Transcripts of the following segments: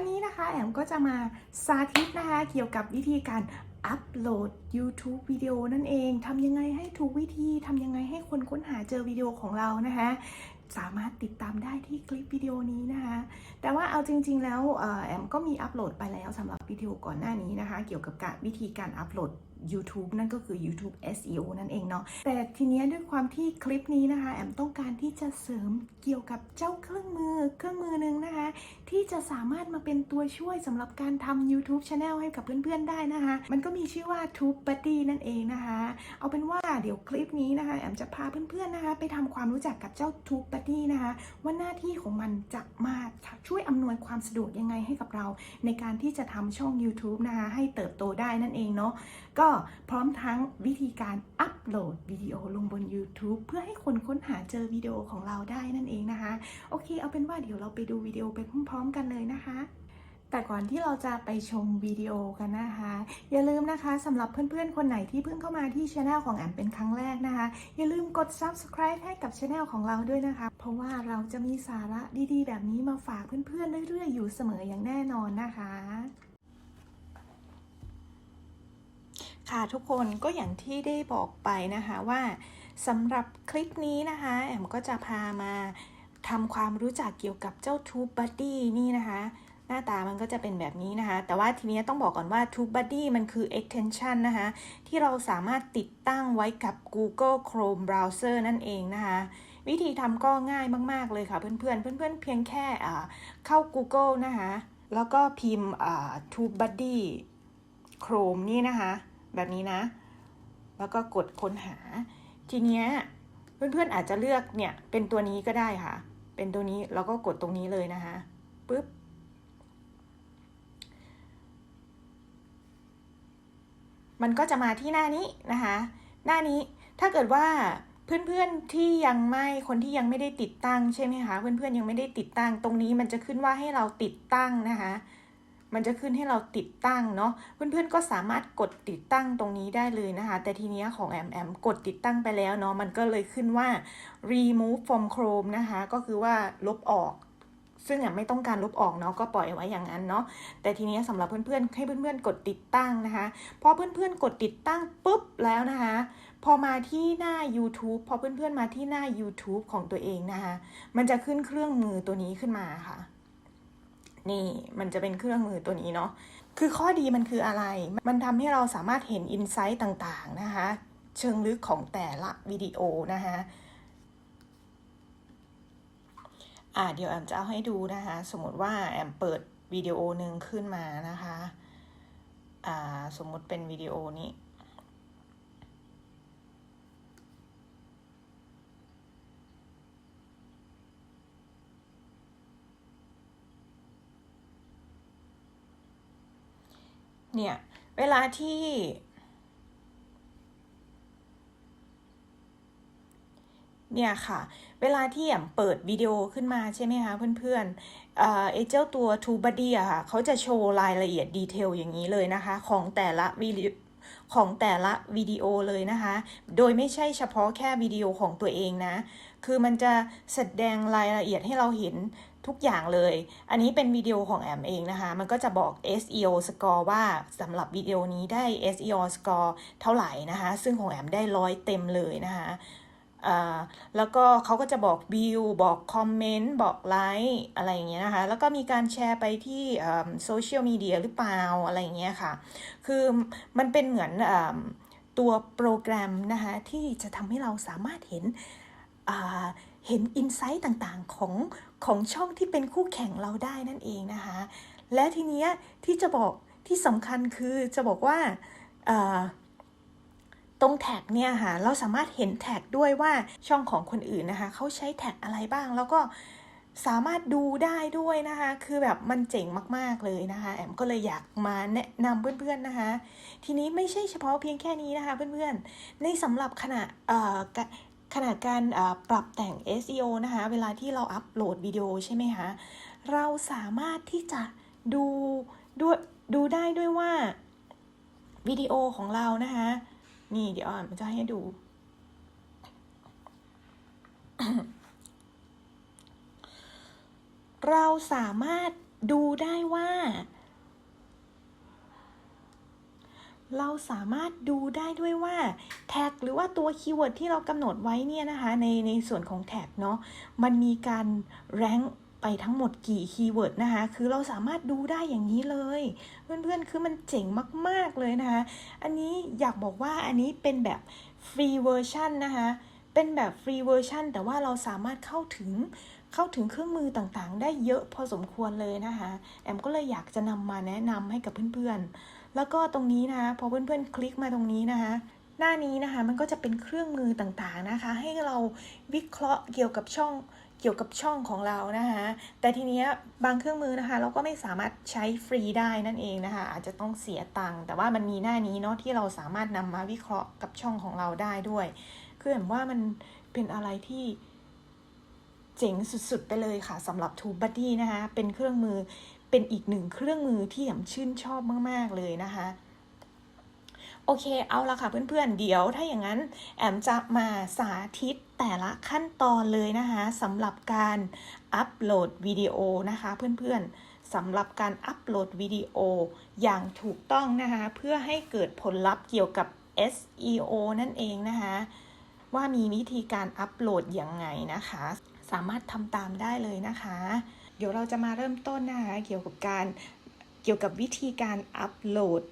วันนี้นะคะแอมก็จะมาสาธิตนะคะเกี่ยวกับวิธีการอัปโหลด YouTube วิดีโอนั่นเองทำยังไงให้ถูกวิธีทำยังไงให้คนค้นหาเจอวิดีโอของเรานะคะสามารถติดตามได้ที่คลิปวิดีโอนี้นะคะ แต่ว่าเอาจริง ๆ แล้วแอมก็มีอัปโหลดไปแล้วสำหรับวิดีโอก่อนหน้านี้นะคะ เกี่ยวกับการวิธีการอัปโหลด YouTube นั่นก็คือ YouTube SEO นั่นเองเนาะแต่ทีเนี้ยด้วยความที่คลิปนี้นะคะ แอมต้องการที่จะเสริมเกี่ยวกับเจ้าเครื่องมือเครื่องมือหนึ่งนะคะ ที่จะสามารถมาเป็นตัวช่วยสำหรับการทำ YouTube Channel ให้กับเพื่อนๆได้นะคะ มันก็มีชื่อว่า Tube Buddy นั่นเองนะคะ เอาเป็นว่าเดี๋ยวคลิปนี้นะคะ แอมจะพาเพื่อนๆนะคะ ไปทำความรู้จักกับเจ้า Tube Buddy นะคะว่าหน้าที่ของมันจะมาช่วยอำนวยความสะดวกยังไงให้กับเรา ในการที่จะทำช่อง YouTube นะคะให้เติบโตได้นั่นเองเนาะ ก็พร้อมทั้งวิธีการอัปโหลดวิดีโอลงบน YouTube เพื่อให้คนค้นหาเจอวิดีโอของเราได้นั่นเองนะคะ โอเค เอาเป็นว่าเดี๋ยวเราไปดูวิดีโอไปพร้อมๆกันเลยนะคะแต่ก่อนที่เราจะไปชมวิดีโอกันนะคะ อย่าลืมนะคะสำหรับเพื่อนๆ คนไหนที่เพิ่งเข้ามาที่ช anel ของแอมเป็นครั้งแรกนะคะ อย่าลืมกด subscribe ให้กับช anel ของเราด้วยนะคะ เพราะว่าเราจะมีสาระดีๆ แบบนี้มาฝากเพื่อนๆ เรื่อยๆ อยู่เสมออย่างแน่นอนนะคะ ค่ะทุกคนก็อย่างที่ได้บอกไปนะคะว่าสำหรับคลิปนี้นะคะแอมก็จะพามาทำความรู้จักเกี่ยวกับเจ้า Tube Buddy นี่นะคะ หน้าตามันก็จะเป็นแบบนี้นะคะ แต่ว่าทีนี้ต้องบอกก่อนว่า Tube Buddy มันคือ extension นะคะ ที่เราสามารถติดตั้งไว้กับ Google Chrome Browser นั่นเองนะคะ วิธีทำก็ง่ายมาก ๆ เลยค่ะเพื่อนๆ เพื่อนๆ เพียงแค่เข้า Google นะคะ แล้วก็พิมพ์ Tube Buddy Chrome นี่นะคะ แบบนี้นะ แล้วก็กดค้นหา ทีเนี้ยเพื่อนๆอาจจะเลือกเนี่ยเป็นตัวนี้ก็ได้ค่ะ เป็นตัวนี้แล้วก็กดตรงนี้เลยนะคะปึ๊บมันก็จะมาที่หน้านี้นะคะ หน้านี้ถ้าเกิดว่าเพื่อนๆที่ยังไม่คนที่ยังไม่ได้ติดตั้งใช่ไหมคะเพื่อนๆยังไม่ได้ติดตั้งตรงนี้มันจะขึ้นว่าให้เราติดตั้งนะคะ มันจะขึ้นให้เราติดตั้งเนาะเพื่อนๆก็สามารถกดติดตั้งตรงนี้ได้เลยนะคะ แต่ทีเนี้ยของแอมแอมกดติดตั้งไปแล้วเนาะมันก็เลยขึ้นว่า remove from Chrome นะคะ ก็คือว่าลบออก ซึ่งแอมไม่ต้องการลบออกเนาะก็ปล่อยไว้อย่างนั้นเนาะแต่ทีเนี้ยสำหรับเพื่อนๆให้เพื่อนๆ กดติดตั้งนะคะพอเพื่อนๆ กดติดตั้งปุ๊บแล้วนะคะพอมาที่หน้า YouTube พอเพื่อนๆมาที่หน้า YouTube ของตัวเองนะคะ มันจะขึ้นเครื่องมือตัวนี้ขึ้นมาค่ะ นี่มันจะเป็นเครื่องมือตัวนี้เนาะคือข้อดีมันคืออะไร มันทำให้เราสามารถเห็นอินไซต์ต่างๆนะคะเชิงลึกของแต่ละวิดีโอนะคะอ่าเดี๋ยวแอมจะเอาให้ดูนะคะ สมมติว่าแอมเปิดวิดีโอหนึ่งขึ้นมานะคะอ่าสมมติเป็นวิดีโอนี้ เนี่ย เวลาที่ เนี่ยค่ะ เวลาที่แอมเปิดวิดีโอขึ้นมาใช่ไหมคะเพื่อนๆเอ่อเจ้าตัว TubeBuddy อะค่ะ เขาจะโชว์รายละเอียดดีเทลอย่างนี้เลยนะคะ ของแต่ละวิดีของแต่ละวิดีโอเลยนะคะ โดยไม่ใช่เฉพาะแค่วิดีโอของตัวเองนะ คือมันจะแสดงรายละเอียดให้เราเห็นทุกอย่างเลย อันนี้เป็นวิดีโอของแอมเองนะคะ มันก็จะบอก SEO score ว่าสำหรับวิดีโอนี้ได้ SEO score เท่าไหร่นะคะ ซึ่งของแอมได้ร้อยเต็มเลยนะคะแล้วก็เขาก็จะบอกวิวบอกคอมเมนต์บอกไลค์อะไรอย่างเงี้ยนะคะ แล้วก็มีการแชร์ไปที่โซเชียลมีเดียหรือเปล่าอะไรอย่างเงี้ยค่ะ คือมันเป็นเหมือนอตัวโปรแกรมนะคะที่จะทำให้เราสามารถเห็นเห็นอินไซต์ต่างๆของ ของช่องที่เป็นคู่แข่งเราได้นั่นเองนะคะ และทีเนี้ยที่จะบอกที่สำคัญคือจะบอกว่าตรงแท็กเนี่ยค่ะเราสามารถเห็นแท็กด้วยว่าช่องของคนอื่นนะคะเขาใช้แท็กอะไรบ้างแล้วก็สามารถดูได้ด้วยนะคะ คือแบบมันเจ๋งมากๆเลยนะคะ แอมก็เลยอยากมาแนะนำเพื่อนๆนะคะ ทีนี้ไม่ใช่เฉพาะเพียงแค่นี้นะคะเพื่อนๆ ในสำหรับขณะ เอ่อขณะการปรับแต่ง SEO นะคะ เวลาที่เราอัปโหลดวิดีโอใช่ไหมคะ เราสามารถที่จะดูด้วยดูได้ด้วยว่าวิดีโอของเรานะคะ นี่เดี๋ยวอ่านจะให้ดู เราสามารถดูได้ว่า เราสามารถดูได้ด้วยว่าแท็กหรือว่าตัวคีย์เวิร์ดที่เรากำหนดไว้เนี่ยนะคะในในส่วนของแท็กเนาะมันมีการแรงไปทั้งหมดกี่คีย์เวิร์ดนะคะ คือเราสามารถดูได้อย่างนี้เลย เพื่อนๆ คือมันเจ๋งมากๆเลยนะคะ อันนี้อยากบอกว่าอันนี้เป็นแบบฟรีเวอร์ชันนะคะ เป็นแบบฟรีเวอร์ชันแต่ว่าเราสามารถเข้าถึงเข้าถึงเครื่องมือต่างๆ ได้เยอะพอสมควรเลยนะคะ แอมก็เลยอยากจะนำมาแนะนำให้กับเพื่อนๆ แล้วก็ตรงนี้นะคะพอเพื่อนๆคลิกมาตรงนี้นะคะ หน้านี้นะคะมันก็จะเป็นเครื่องมือต่างๆนะคะ ให้เราวิเคราะห์เกี่ยวกับช่องเกี่ยวกับช่องของเรานะคะแต่ทีเนี้ยบางเครื่องมือนะคะ เราก็ไม่สามารถใช้ฟรีได้นั่นเองนะคะ อาจจะต้องเสียตังค์แต่ว่ามันมีหน้านี้เนาะที่เราสามารถนำมาวิเคราะห์กับช่องของเราได้ด้วย คือแบบว่ามันเป็นอะไรที่เจ๋งสุดๆไปเลยค่ะสำหรับ TubeBuddy นะคะ เป็นเครื่องมือ เป็นอีกหนึ่งเครื่องมือที่แอมชื่นชอบมาก ๆ เลยนะคะ โอเคเอาละค่ะเพื่อนๆ เดี๋ยวถ้าอย่างนั้น แอมจะมาสาธิตแต่ละขั้นตอนเลยนะคะสำหรับการอัปโหลดวิดีโอนะคะเพื่อนๆสำหรับการอัปโหลดวิดีโออย่างถูกต้องนะคะเพื่อให้เกิดผลลัพธ์เกี่ยวกับ SEO นั่นเองนะคะว่ามีวิธีการอัปโหลดอยังไงนะคะ สามารถทำตามได้เลยนะคะ เดี๋ยวเราจะมาเริ่มต้นนะคะเกี่ยวกับการเกี่ยวกับวิธีการอัปโหลด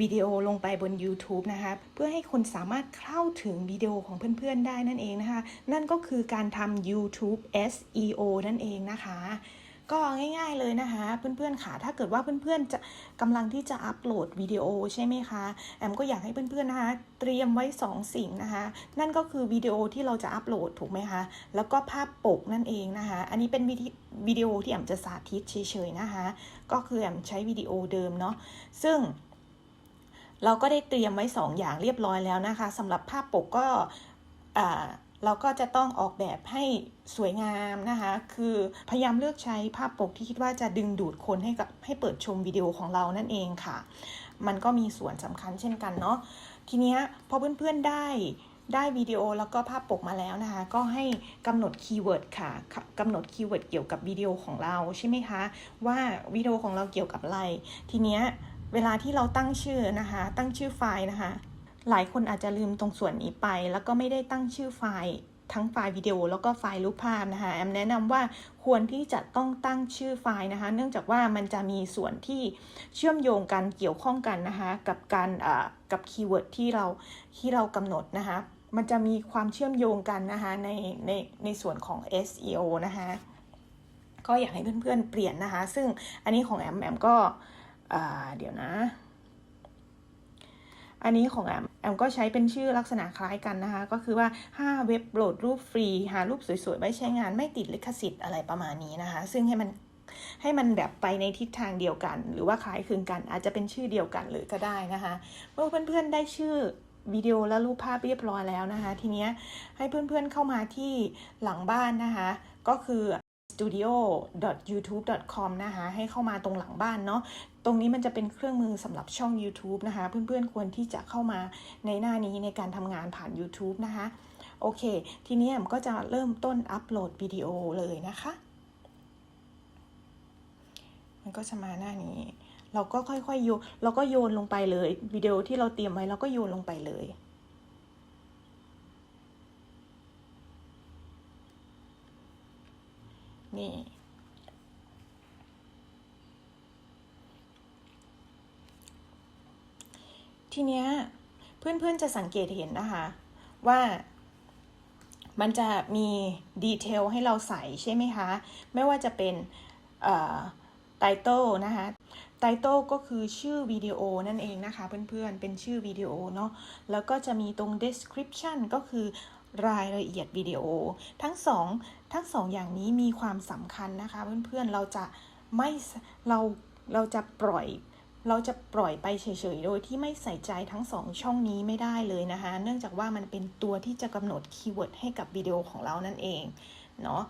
วิดีโอลงไปบน YouTube นะคะเพื่อให้คนสามารถเข้าถึงวิดีโอของเพื่อนๆได้นั่นเองนะคะ นั่นก็คือการทำ YouTube SEO นั่นเองนะคะ ก็ง่ายๆเลยนะคะ เพื่อนๆค่ะ ถ้าเกิดว่าเพื่อนๆจะกำลังที่จะอัปโหลดวิดีโอใช่ไหมคะ แอมก็อยากให้เพื่อนๆนะคะ เตรียมไว้ 2 สิ่งนะคะ นั่นก็คือวิดีโอที่เราจะอัปโหลดถูกไหมคะ แล้วก็ภาพปกนั่นเองนะคะ อันนี้เป็นวิดีโอที่แอมจะสาธิตเฉยๆนะคะ ก็คือแอมใช้วิดีโอเดิมเนาะ ซึ่งเราก็ได้เตรียมไว้ 2 อย่างเรียบร้อยแล้วนะคะสำหรับภาพปกก็ เราก็จะต้องออกแบบให้สวยงามนะคะ คือพยายามเลือกใช้ภาพปกที่คิดว่าจะดึงดูดคนให้กับให้เปิดชมวิดีโอของเรานั่นเองค่ะ มันก็มีส่วนสำคัญเช่นกันเนาะ ทีนี้พอเพื่อนๆได้ได้วิดีโอแล้วก็ภาพปกมาแล้วนะคะ ก็ให้กำหนดคีย์เวิร์ดค่ะกำหนดคีย์เวิร์ดเกี่ยวกับวิดีโอของเราใช่ไหมคะ ว่าวิดีโอของเราเกี่ยวกับอะไร ทีเนี้ยเวลาที่เราตั้งชื่อนะคะ ตั้งชื่อไฟล์นะคะ หลายคนอาจจะลืมตรงส่วนนี้ไป แล้วก็ไม่ได้ตั้งชื่อไฟล์ทั้งไฟล์วิดีโอแล้วก็ไฟล์รูปภาพนะคะแอมแนะนำว่าควรที่จะต้องตั้งชื่อไฟล์นะคะ เนื่องจากว่ามันจะมีส่วนที่เชื่อมโยงกันเกี่ยวข้องกันนะคะกับการกับคีย์เวิร์ดที่เราที่เรากำหนดนะคะ มันจะมีความเชื่อมโยงกันนะคะในในในส่วนของ SEO นะคะก็อยากให้เพื่อนๆเปลี่ยนนะคะ ซึ่งอันนี้ของแอมแอมก็เดี๋ยวนะ อันนี้ของแอม แอมก็ใช้เป็นชื่อลักษณะคล้ายกันนะคะ ก็คือว่า 5 เว็บโหลดรูปฟรี หารูปสวยๆ ไว้ใช้งานไม่ติดลิขสิทธิ์อะไรประมาณนี้นะคะ ซึ่งให้มันให้มันแบบไปในทิศทางเดียวกัน หรือว่าคล้ายคลึงกัน อาจจะเป็นชื่อเดียวกันเลยก็ได้นะคะ เมื่อเพื่อนๆได้ชื่อวิดีโอและรูปภาพเรียบร้อยแล้วนะคะ ทีเนี้ยให้เพื่อนๆเข้ามาที่หลังบ้านนะคะ ก็คือ studio.youtube.com นะคะ ให้เข้ามาตรงหลังบ้านเนาะ ตรงนี้มันจะเป็นเครื่องมือสำหรับช่อง YouTube นะคะ เพื่อนๆควรที่จะเข้ามาในหน้านี้ในการทำงานผ่าน YouTube นะคะ โอเค ทีนี้ผมก็จะเริ่มต้นอัปโหลดวิดีโอเลยนะคะ มันก็จะมาหน้านี้ เราก็ค่อยๆโยนเราก็โยนลงไปเลยวิดีโอที่เราเตรียมไว้เราก็โยนลงไปเลยนี่ ทีเนี้ยเพื่อนๆจะสังเกตเห็นนะคะ ว่ามันจะมีดีเทลให้เราใส่ใช่ไหมคะ ไม่ว่าจะเป็นไตเติลนะคะไตเติลก็คือชื่อวิดีโอนั่นเองนะคะเพื่อนๆ เป็นชื่อวิดีโอเนาะ แล้วก็จะมีตรง description ก็คือรายละเอียดวิดีโอ ทั้งสองทั้งสองอย่างนี้มีความสำคัญนะคะเพื่อนๆ เราจะไม่เราเราจะปล่อย เราจะปล่อยไปเฉยๆ โดยที่ไม่ใส่ใจทั้งสองช่องนี้ไม่ได้เลยนะคะ เนื่องจากว่ามันเป็นตัวที่จะกำหนดคีย์เวิร์ดให้กับวิดีโอของเรานั่นเองเนาะ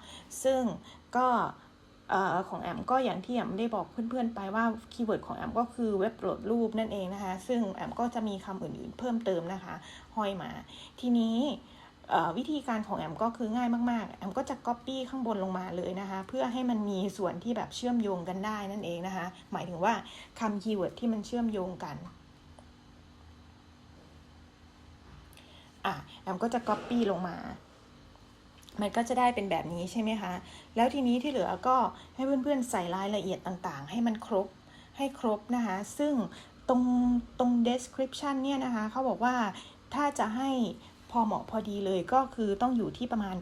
ซึ่งก็ของแอมก็อย่างที่แอมได้บอกเพื่อนๆไปว่าคีย์เวิร์ดของแอมก็คือเว็บโหลดรูปนั่นเองนะคะ ซึ่งแอมก็จะมีคำอื่นๆเพิ่มเติมนะคะห้อยมา ทีนี้ วิธีการของแอมก็คือง่ายมากๆ แอมก็จะ Copy ข้างบนลงมาเลยนะคะ เพื่อให้มันมีส่วนที่แบบเชื่อมโยงกันได้นั่นเองนะคะ หมายถึงว่าคำคีย์เวิร์ดที่มันเชื่อมโยงกันอะแอมก็จะ Copy ลงมา มันก็จะได้เป็นแบบนี้ใช่ไหมคะ แล้วทีนี้ที่เหลือก็ให้เพื่อนๆใส่รายละเอียดต่างๆ ให้มันครบ ให้ครบนะคะ ซึ่งตรงตรง description เนี่ยนะคะ เขาบอกว่าถ้าจะให้ พอเหมาะพอดีเลยก็คือต้องอยู่ที่ประมาณ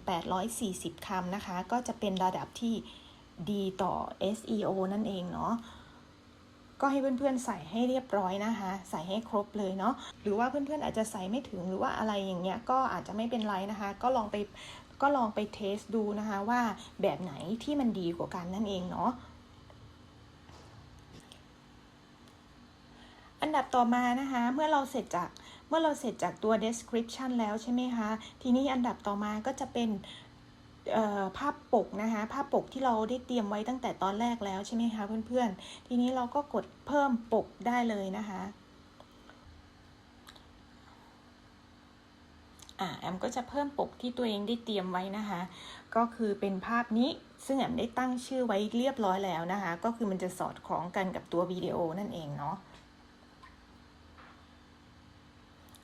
840 คำนะคะ ก็จะเป็นระดับที่ดีต่อ SEO นั่นเองเนาะก็ให้เพื่อนๆใส่ให้เรียบร้อยนะคะ ใส่ให้ครบเลยเนาะหรือว่าเพื่อนๆอาจจะใส่ไม่ถึงหรือว่าอะไรอย่างเงี้ยก็อาจจะไม่เป็นไรนะคะ ก็ลองไปก็ลองไปเทสดูนะคะว่าแบบไหนที่มันดีกว่ากันนั่นเองเนาะอันดับต่อมานะคะ เมื่อเราเสร็จจาก เมื่อเราเสร็จจากตัว description แล้วใช่ไหมคะ ทีนี้อันดับต่อมาก็จะเป็นภาพปกนะคะ ภาพปกที่เราได้เตรียมไว้ตั้งแต่ตอนแรกแล้วใช่ไหมคะเพื่อนๆ ทีนี้เราก็กดเพิ่มปกได้เลยนะคะอ่าแอมก็จะเพิ่มปกที่ตัวเองได้เตรียมไว้นะคะ ก็คือเป็นภาพนี้ซึ่งแอมได้ตั้งชื่อไว้เรียบร้อยแล้วนะคะ ก็คือมันจะสอดคล้องกันกับตัววิดีโอนั่นเองเนาะ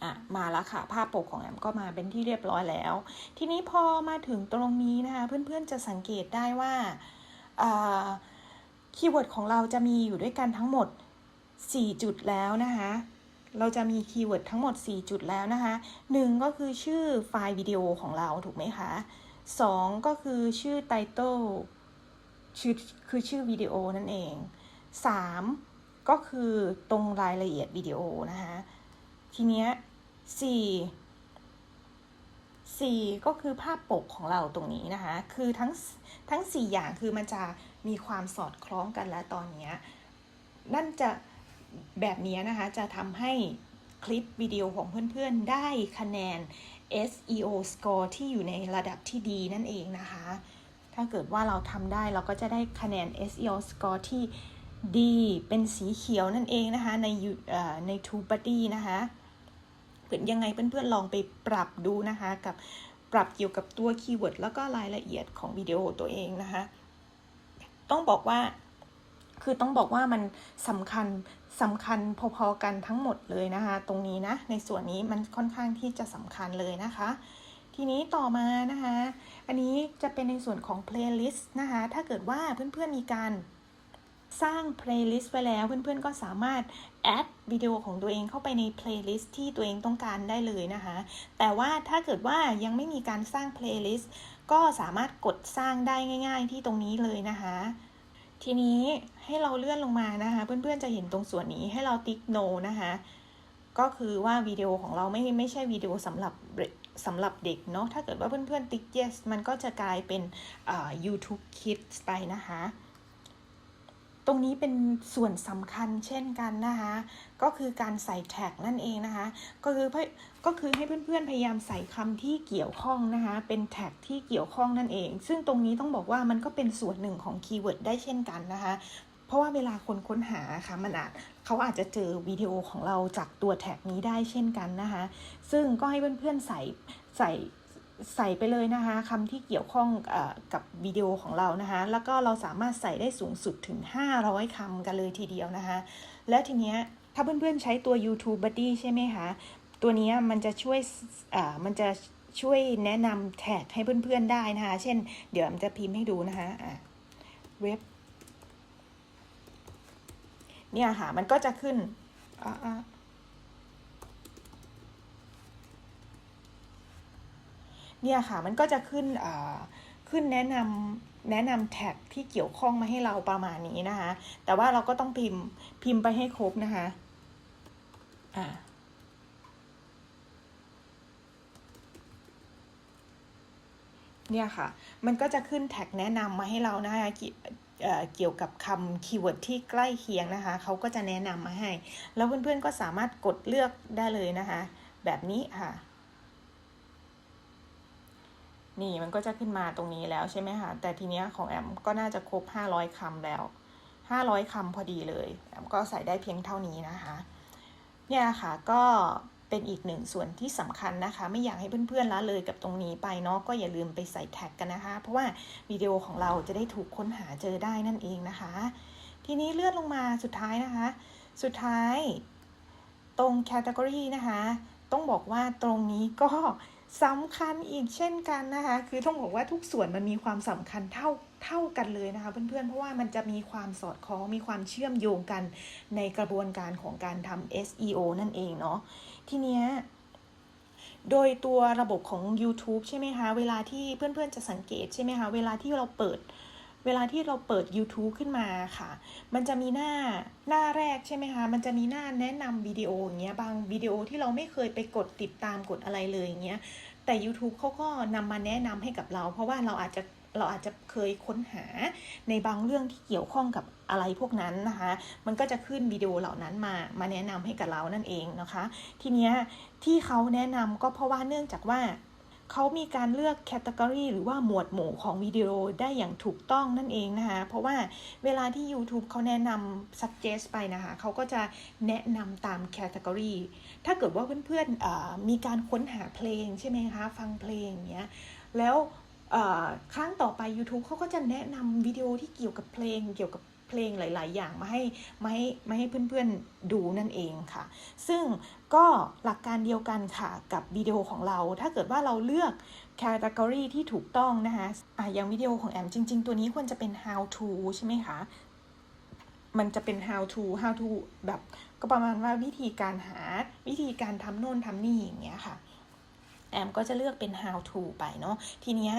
อะมาแล้วค่ะ ภาพปกของแอมก็มาเป็นที่เรียบร้อยแล้ว ทีนี้พอมาถึงตรงนี้นะคะเพื่อนๆจะสังเกตได้ว่าคีย์เวิร์ดของเราจะมีอยู่ด้วยกันทั้งหมด 4 จุดแล้วนะคะเราจะมีคีย์เวิร์ดทั้งหมด 4 จุดแล้วนะคะ1ก็คือชื่อไฟล์วิดีโอของเราถูกไหมคะ 2 ก็คือชื่อไตเติลชื่อคือชื่อวิดีโอนั่นเอง 3 ก็คือตรงรายละเอียดวิดีโอนะคะทีเนี้ย สี่สี่ก็คือภาพปกของเราตรงนี้นะคะ คือทั้งทั้งสี่อย่างคือมันจะมีความสอดคล้องกันแล้วตอนนี้นั่นจะแบบนี้นะคะจะทำให้คลิปวิดีโอของเพื่อนๆได้คะแนน SEO score ที่อยู่ในระดับที่ดีนั่นเองนะคะ ถ้าเกิดว่าเราทำได้เราก็จะได้คะแนน SEO score ที่ดีเป็นสีเขียวนั่นเองนะคะ ในใน TubeBuddy นะคะ ยังไงเพื่อนๆลองไปปรับดูนะคะกับปรับเกี่ยวกับตัวคีย์เวิร์ดแล้วก็รายละเอียดของวิดีโอตัวเองนะคะ ต้องบอกว่าคือต้องบอกว่ามันสำคัญสำคัญพอๆกันทั้งหมดเลยนะคะ ตรงนี้นะในส่วนนี้มันค่อนข้างที่จะสำคัญเลยนะคะ ทีนี้ต่อมานะคะ อันนี้จะเป็นในส่วนของ playlist นะคะ ถ้าเกิดว่าเพื่อนๆมีการสร้าง playlist ไว้แล้วเพื่อนๆก็สามารถ แอดวิดีโอของตัวเองเข้าไปใน playlist ที่ตัวเองต้องการได้เลยนะคะ แต่ว่าถ้าเกิดว่ายังไม่มีการสร้าง playlist ก็สามารถกดสร้างได้ง่าย ๆ ที่ตรงนี้เลยนะคะ ทีนี้ให้เราเลื่อนลงมานะคะ เพื่อนๆจะเห็นตรงส่วนนี้ให้เราติ๊ก no นะคะก็คือว่าวิดีโอของเราไม่ไม่ใช่วิดีโอสำหรับสำหรับเด็กเนาะถ้าเกิดว่าเพื่อนๆติ๊ก yes มันก็จะกลายเป็น YouTube Kids ไปนะคะ ตรงนี้เป็นส่วนสำคัญเช่นกันนะคะ ก็คือการใส่แท็กนั่นเองนะคะ ก็คือก็คือให้เพื่อนๆพยายามใส่คำที่เกี่ยวข้องนะคะ เป็นแท็กที่เกี่ยวข้องนั่นเอง ซึ่งตรงนี้ต้องบอกว่ามันก็เป็นส่วนหนึ่งของคีย์เวิร์ดได้เช่นกันนะคะ เพราะว่าเวลาคนค้นหาค่ะมันอาจเขาอาจจะเจอวิดีโอของเราจากตัวแท็กนี้ได้เช่นกันนะคะ ซึ่งก็ให้เพื่อนๆใส่ใส่ ใส่ไปเลยนะคะคำที่เกี่ยวข้องอกับวิดีโอของเรานะคะแล้วก็เราสามารถใส่ได้สูงสุดถึง 500คำกันเลยทีเดียวนะคะ และทีเนี้ยถ้าเพื่อนๆใช้ตัว YouTube Buddy ใช่ไหมคะ ตัวนี้มันจะช่วยมันจะช่วยแนะนำแท็กให้เพื่อนๆได้นะคะ เช่น เดี๋ยวมันจะพิมพ์ให้ดูนะคะะเว็บ เนี่ยค่ะ มันก็จะขึ้นอ่า เนี่ยค่ะมันก็จะขึ้นขึ้นแนะนำแนะนำแท็กที่เกี่ยวข้องมาให้เราประมาณนี้นะคะ แต่ว่าเราก็ต้องพิมพ์พิมพ์ไปให้ครบนะคะอ่าเนี่ยค่ะ มันก็จะขึ้นแท็กแนะนำมาให้เรานะคะเกี่ยวกับคำคีย์เวิร์ดที่ใกล้เคียงนะคะ เขาก็จะแนะนำมาให้ แล้วเพื่อนๆก็สามารถกดเลือกได้เลยนะคะ แบบนี้ค่ะ นี่มันก็จะขึ้นมาตรงนี้แล้วใช่ไหมคะ แต่ทีเนี้ยของแอมก็น่าจะครบห้าร้อยคำแล้วห้าร้อยคำพอดีเลย แอมก็ใส่ได้เพียงเท่านี้นะคะ เนี่ยค่ะก็เเป็นอีกหนึ่งส่วนที่สำคัญนะคะ ไม่อยากให้เพื่อนๆละเลยกับตรงนี้ไปเนาะก็อย่าลืมไปใส่แท็กกันนะคะ เพราะว่าวิดีโอของเราจะได้ถูกค้นหาเจอได้นั่นเองนะคะ ทีนี้เลื่อนลงมาสุดท้ายนะคะ สุดท้ายตรงแคตตากรีนะคะ ต้องบอกว่าตรงนี้ก็ สำคัญอีกเช่นกันนะคะ คือต้องบอกว่าทุกส่วนมันมีความสำคัญเท่าเท่ากันเลยนะคะเพื่อนๆ เพราะว่ามันจะมีความสอดคล้องมีความเชื่อมโยงกันในกระบวนการของการทำ SEO นั่นเองเนาะทีเนี้ยโดยตัวระบบของ YouTube ใช่ไหมคะ เวลาที่เพื่อนๆจะสังเกตใช่ไหมคะ เวลาที่เราเปิด เวลาที่เราเปิด YouTube ขึ้นมาค่ะ มันจะมีหน้าหน้าแรกใช่ไหมคะ มันจะมีหน้าแนะนำวิดีโออย่างเงี้ย บางวิดีโอที่เราไม่เคยไปกดติดตามกดอะไรเลยอย่างเงี้ย แต่ YouTube เขาก็นำมาแนะนำให้กับเรา เพราะว่าเราอาจจะเราอาจจะเคยค้นหาในบางเรื่องที่เกี่ยวข้องกับอะไรพวกนั้นนะคะ มันก็จะขึ้นวิดีโอเหล่านั้นมา มาแนะนำให้กับเรานั่นเองนะคะ ทีเนี้ยที่เขาแนะนำก็เพราะว่าเนื่องจากว่า เขามีการเลือกแคตตากรีหรือว่าหมวดหมู่ของวิดีโอได้อย่างถูกต้องนั่นเองนะคะ เพราะว่าเวลาที่ YouTube เขาแนะนำ suggest ไปนะคะ เขาก็จะแนะนำตามแคตตากรีถ้าเกิดว่าเพื่อนๆมีการค้นหาเพลงใช่ไหมคะ ฟังเพลงอย่างเงี้ย แล้วครั้งต่อไป YouTube เขาก็จะแนะนำวิดีโอที่เกี่ยวกับเพลงเกี่ยวกับ ลงหลาย ๆ อย่างมาให้มาให้มาให้เพื่อน ๆ ดูนั่นเองค่ะ ซึ่งก็หลักการเดียวกันค่ะกับวิดีโอของเรา ถ้าเกิดว่าเราเลือก category ที่ถูกต้องนะคะอะอย่างวิดีโอของแอมจริง ๆ ตัวนี้ควรจะเป็น how to ใช่ไหมคะมันจะเป็น how to how to แบบก็ประมาณว่าวิธีการหาวิธีการทำโน่นทำนี่อย่างเงี้ยค่ะ แอมก็จะเลือกเป็น how to ไปเนาะทีเนี้ย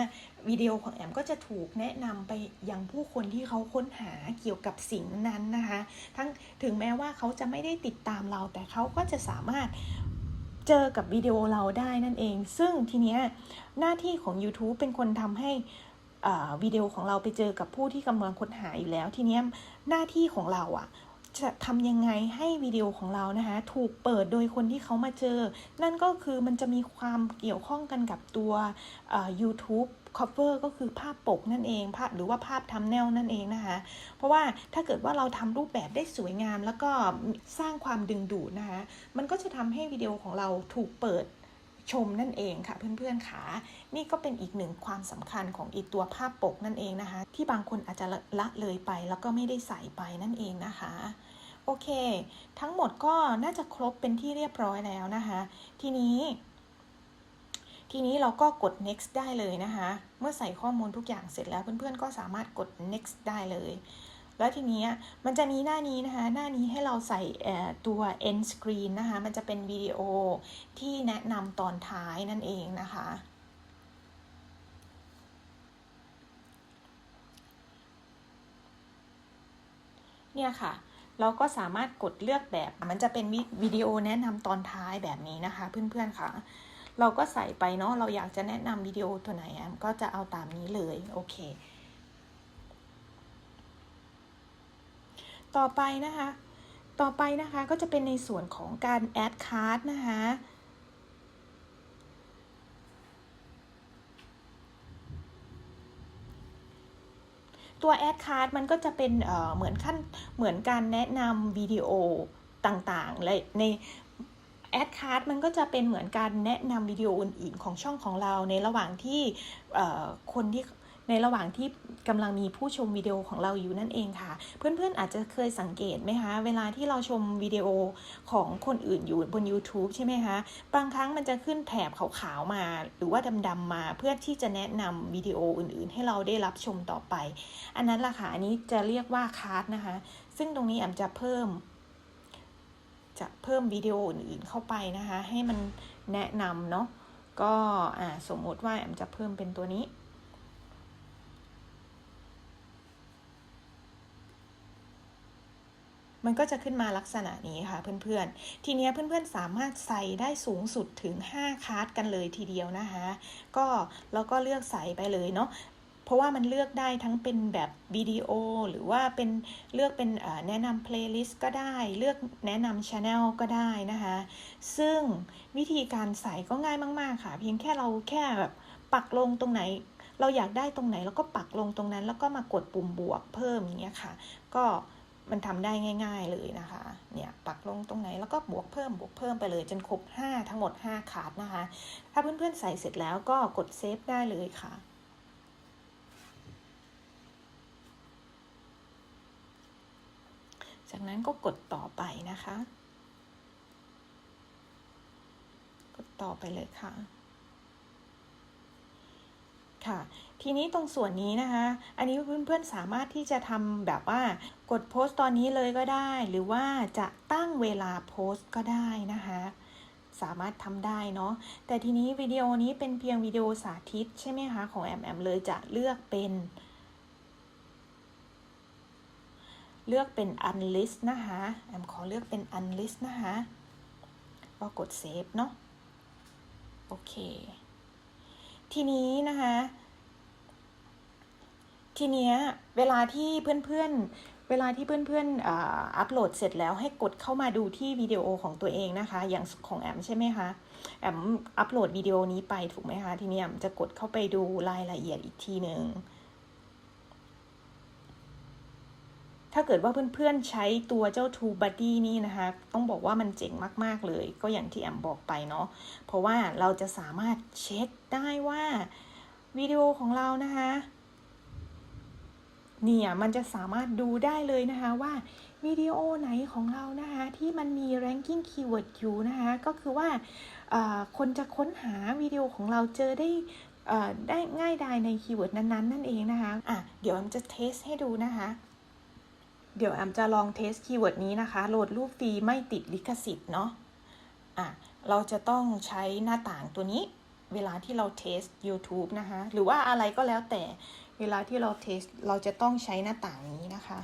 วิดีโอของแอมก็จะถูกแนะนำไปยังผู้คนที่เขาค้นหาเกี่ยวกับสิ่งนั้นนะคะ ทั้งถึงแม้ว่าเขาจะไม่ได้ติดตามเรา แต่เขาก็จะสามารถเจอกับวิดีโอเราได้นั่นเอง ซึ่งทีเนี้ยหน้าที่ของ YouTube เป็นคนทำให้วิดีโอของเราไปเจอกับผู้ที่กำลังค้นหาอยู่แล้ว ทีเนี้ยหน้าที่ของเราอะ จะทำยังไงให้วิดีโอของเรานะคะถูกเปิดโดยคนที่เขามาเจอ นั่นก็คือมันจะมีความเกี่ยวข้องกันกับตัว YouTube cover ก็คือภาพปกนั่นเองภาพหรือว่าภาพทำแนวนั่นเองนะคะ เพราะว่าถ้าเกิดว่าเราทำรูปแบบได้สวยงาม แล้วก็สร้างความดึงดูดนะคะ มันก็จะทำให้วิดีโอของเราถูกเปิด ชมนั่นเองค่ะเพื่อนๆค่ะนี่ก็เป็นอีกหนึ่งความสำคัญของอีตัวภาพปกนั่นเองนะคะ ที่บางคนอาจจะละเลยไปแล้วก็ไม่ได้ใส่ไปนั่นเองนะคะโอเค ทั้งหมดก็น่าจะครบเป็นที่เรียบร้อยแล้วนะคะ ทีนี้ ทีนี้เราก็กด next ได้เลยนะคะ เมื่อใส่ข้อมูลทุกอย่างเสร็จแล้วเพื่อนๆก็สามารถกด next ได้เลย แล้วทีนี้มันจะมีหน้านี้นะคะ หน้านี้ให้เราใส่ตัว end screen นะคะ มันจะเป็นวิดีโอที่แนะนำตอนท้ายนั่นเองนะคะ เนี่ยค่ะเราก็สามารถกดเลือกแบบ มันจะเป็นวิดีโอแนะนำตอนท้ายแบบนี้นะคะ เพื่อนๆค่ะ เราก็ใส่ไปเนาะ เราอยากจะแนะนำวิดีโอตัวไหนก็จะเอาตามนี้เลย โอเค ต่อไปนะคะ ต่อไปนะคะก็จะเป็นในส่วนของการแอดคาร์ดนะคะตัวแอดคาร์ดมันก็จะเป็นเหมือนขั้นเหมือนการแนะนำวิดีโอต่างๆเลยในแอดคาร์ดมันก็จะเป็นเหมือนการแนะนำวิดีโออื่นๆของช่องของเราในระหว่างที่คนที่ ในระหว่างที่กำลังมีผู้ชมวิดีโอของเราอยู่นั่นเองค่ะ เพื่อนๆอาจจะเคยสังเกตไหมคะ เวลาที่เราชมวิดีโอของคนอื่นอยู่บน YouTube ใช่ไหมคะบางครั้งมันจะขึ้นแถบขาวๆมา หรือว่าดำๆมาเพื่อที่จะแนะนำวิดีโออื่นๆ ให้เราได้รับชมต่อไป อันนั้นล่ะค่ะอันนี้จะเรียกว่าคาร์ดนะคะ ซึ่งตรงนี้แอมจะเพิ่ม จะเพิ่มวิดีโออื่นๆเข้าไปนะคะ ให้มันแนะนำเนาะก็สมมติว่าแอมจะเพิ่มเป็นตัวนี้ มันก็จะขึ้นมาลักษณะนี้ค่ะเพื่อนๆ ทีนี้เพื่อนๆสามารถใส่ได้สูงสุดถึง 5 คาร์ดกันเลยทีเดียวนะคะก็แล้วก็เลือกใส่ไปเลยเนาะเพราะว่ามันเลือกได้ทั้งเป็นแบบวิดีโอ หรือว่าเป็นเลือกเป็นแนะนำเพลย์ลิสต์ก็ได้ เลือกแนะนำช anel ก็ได้นะคะ ซึ่งวิธีการใส่ก็ง่ายมาก ๆ ค่ะ เพียงแค่เราแค่แบบปักลงตรงไหน เราอยากได้ตรงไหน แล้วก็ปักลงตรงนั้น แล้วก็มากดปุ่มบวกเพิ่มอย่างเงี้ยค่ะ ก็ มันทำได้ง่าย ๆเลยนะคะ เนี่ยปักลงตรงไหนแล้วก็บวกเพิ่มบวกเพิ่มไปเลยจนครบ 5 ทั้งหมด 5 ขาดนะคะ ถ้าเพื่อนๆใส่เสร็จแล้วก็กดเซฟได้เลยค่ะจากนั้นก็กดต่อไปนะคะ กดต่อไปเลยค่ะ ค่ะ ทีนี้ตรงส่วนนี้นะคะ อันนี้เพื่อนๆสามารถที่จะทำแบบว่ากดโพสต์ตอนนี้เลยก็ได้ หรือว่าจะตั้งเวลาโพสต์ก็ได้นะคะสามารถทำได้เนาะ แต่ทีนี้วิดีโอนี้เป็นเพียงวิดีโอสาธิตใช่ไหมคะ ของแอมแอมเลยจะเลือกเป็น เลือกเป็น unlist นะคะแอมขอเลือกเป็น unlist นะคะก็กด save เนาะ โอเค ทีนี้นะคะ ทีเนี้ยเวลาที่เพื่อนๆ เวลาที่เพื่อนๆออัปโหลดเสร็จแล้วให้กดเข้ามาดูที่วิดีโอของตัวเองนะคะ อย่างของแอมใช่ไหมคะแอมอัปโหลดวิดีโอนี้ไปถูกไหมคะ ทีนี้แอมจะกดเข้าไปดูรายละเอียดอีกทีหนึ่ง ถ้าเกิดว่าเพื่อนๆใช้ตัวเจ้า TubeBuddy นี่นะคะ ต้องบอกว่ามันเจ๋งมากๆเลย ก็อย่างที่แอมบอกไปเนาะ เพราะว่าเราจะสามารถเช็คได้ว่าวิดีโอของเรานะคะเนี่ยมันจะสามารถดูได้เลยนะคะว่าวิดีโอไหนของเรานะคะที่มันมี ranking keyword อยู่นะคะก็คือว่าคนจะค้นหาวิดีโอของเราเจอได้ได้ง่ายดายในคีย์เวิร์ดนั้นๆ นั่นเองนะคะอะเดี๋ยวแอมจะเทสให้ดูนะคะ เดี๋ยวแอมจะลองเทสคีย์เวิร์ดนี้นะคะ โหลดรูปฟรีไม่ติดลิขสิทธิ์เนาะอะเราจะต้องใช้หน้าต่างตัวนี้ เวลาที่เราเทส YouTube นะคะ หรือว่าอะไรก็แล้วแต่เวลาที่เราเทส เราจะต้องใช้หน้าต่างนี้นะคะ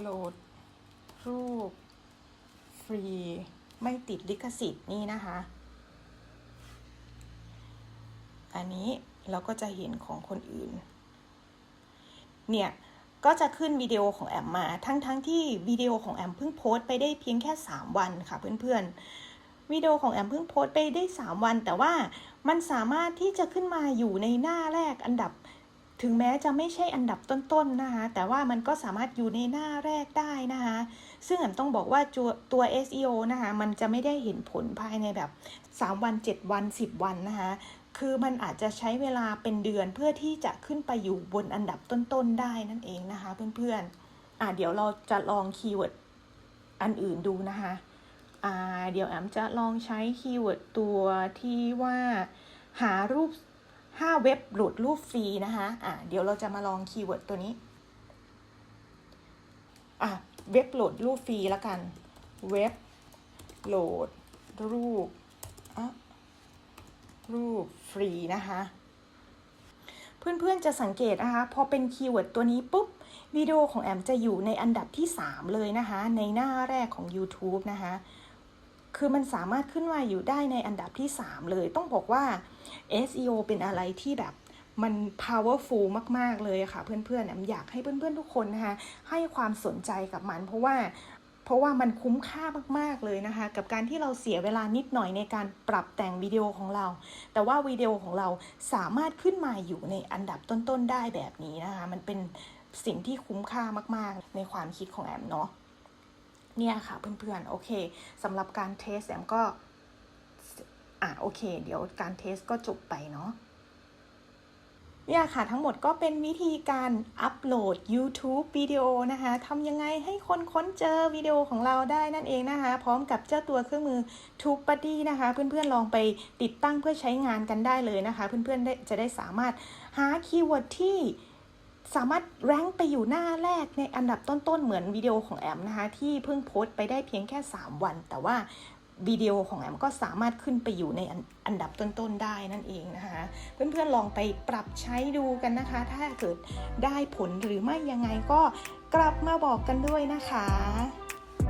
โหลดรูปฟรี ไม่ติดลิขสิทธิ์นี่นะคะ อันนี้เราก็จะเห็นของคนอื่น เนี่ยก็จะขึ้นวิดีโอของแอมมา ทั้งๆทที่วิดีโอของแอมเพิ่งโพสต์ไปได้เพียงแค่ 3 วันค่ะเพื่อนๆวิดีโอของแอมเพิ่งโพสต์ไปได้ 3 วัน แต่ว่ามันสามารถที่จะขึ้นมาอยู่ในหน้าแรกอันดับ ถึงแม้จะไม่ใช่อันดับต้นๆนะคะ แต่ว่ามันก็สามารถอยู่ในหน้าแรกได้นะคะ ซึ่งแอมต้องบอกว่าตัว SEO นะคะมันจะไม่ได้เห็นผลภายในแบบ 3 วัน 7 วัน 10 วันนะคะคือมันอาจจะใช้เวลาเป็นเดือนเพื่อที่จะขึ้นไปอยู่บนอันดับต้นๆได้นั่นเองนะคะเพื่อนๆอ่าเดี๋ยวเราจะลองคีย์เวิร์ดอันอื่นดูนะคะอ่าเดี๋ยวแอมจะลองใช้คีย์เวิร์ดตัวที่ว่าหารูป 5 เว็บโหลดรูปฟรีนะคะอ่าเดี๋ยวเราจะมาลองคีย์เวิร์ดตัวนี้อะ เว็บโหลดรูปฟรีแล้วกัน เว็บโหลดรูปอะรูปฟรีนะคะ เพื่อนๆจะสังเกตนะคะ พอเป็นคีย์เวิร์ดตัวนี้ปุ๊บวิดีโอของแอมจะอยู่ในอันดับที่ 3 เลยนะคะ ในหน้าแรกของ YouTube นะคะ คือมันสามารถขึ้นมาอยู่ได้ในอันดับที่ 3 เลย ต้องบอกว่า SEO เป็นอะไรที่แบบ มัน powerful มาก ๆ เลยค่ะ เพื่อนๆแอมอยากให้เพื่อนๆทุกคนนะคะให้ความสนใจกับมัน เพราะว่าเพราะว่ามันคุ้มค่ามาก ๆ เลยนะคะ กับการที่เราเสียเวลานิดหน่อยในการปรับแต่งวิดีโอของเรา แต่ว่าวิดีโอของเราสามารถขึ้นมาอยู่ในอันดับต้น ๆ ได้แบบนี้นะคะ มันเป็นสิ่งที่คุ้มค่ามาก ๆ ในความคิดของแอมเนาะเนี่ยค่ะเพื่อนๆโอเคสำหรับการเทสแอมก็อะโอเค เดี๋ยวการเทสก็จบไปเนาะ เนี่ยค่ะทั้งหมดก็เป็นวิธีการอัปโหลด YouTube วิดีโอนะคะทำยังไงให้คนค้นเจอวิดีโอของเราได้นั่นเองนะคะ พร้อมกับเจ้าตัวเครื่องมือ TubeBuddy นะคะ เพื่อนๆลองไปติดตั้งเพื่อใช้งานกันได้เลยนะคะ เพื่อนๆจะได้สามารถหาคีย์เวิร์ดที่สามารถแรงไปอยู่หน้าแรกในอันดับต้นๆ เหมือนวิดีโอของแอมนะคะ ที่เพิ่งโพสต์ไปได้เพียงแค่ 3 วัน แต่ว่า วิดีโอของแอมก็สามารถขึ้นไปอยู่ในอันดับต้นๆได้นั่นเองนะคะ เพื่อนๆลองไปปรับใช้ดูกันนะคะ ถ้าเกิดได้ผลหรือไม่ยังไงก็กลับมาบอกกันด้วยนะคะ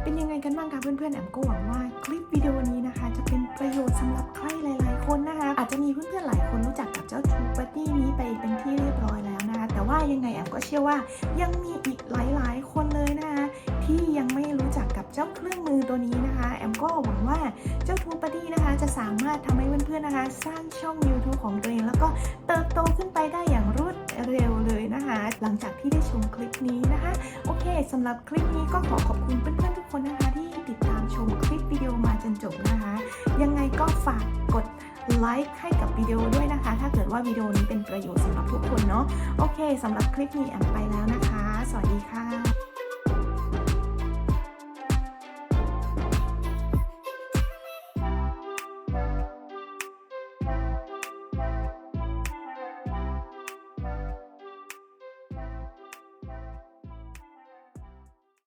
เป็นยังไงกันบ้างคะเพื่อนๆแอมก็หวังว่าคลิปวิดีโอนี้นะคะ จะเป็นประโยชน์สำหรับใครหลายๆ คนนะคะ อาจจะมีเพื่อนๆหลายคนรู้จักกับเจ้า TubeBuddy นี้ไปเป็นที่เรียบร้อยแล้วนะคะ แต่ว่ายังไงแอมก็เชื่อว่ายังมีอีกหลายๆ คนเลยนะคะที่ยังไม่รู้ เจ้าเครื่องมือตัวนี้นะคะ แอมก็หวังว่าเจ้าทูบ d ดี้นะคะจะสามารถทำให้เพื่อนๆนะคะ สร้างช่อง YouTube ของตัวเอง แล้วก็เติบโตขึ้นไปได้อย่างรวดเร็วเลยนะคะ หลังจากที่ได้ชมคลิปนี้นะคะ โอเคสำหรับคลิปนี้ก็ขอขอบคุณเพื่อนๆทุกคนนะคะ ที่ติดตามชมคลิปวิดีโอมาจนจบนะคะ ยังไงก็ฝากกดไลค์ให้กับวิดีโอด้วยนะคะ ถ้าเกิดว่าวิดีโอนี้เป็นประโยชน์สำหรับทุกคนเนาะโอเคสำหรับคลิปนี้แอมไปแล้วนะคะ สวัสดีค่ะ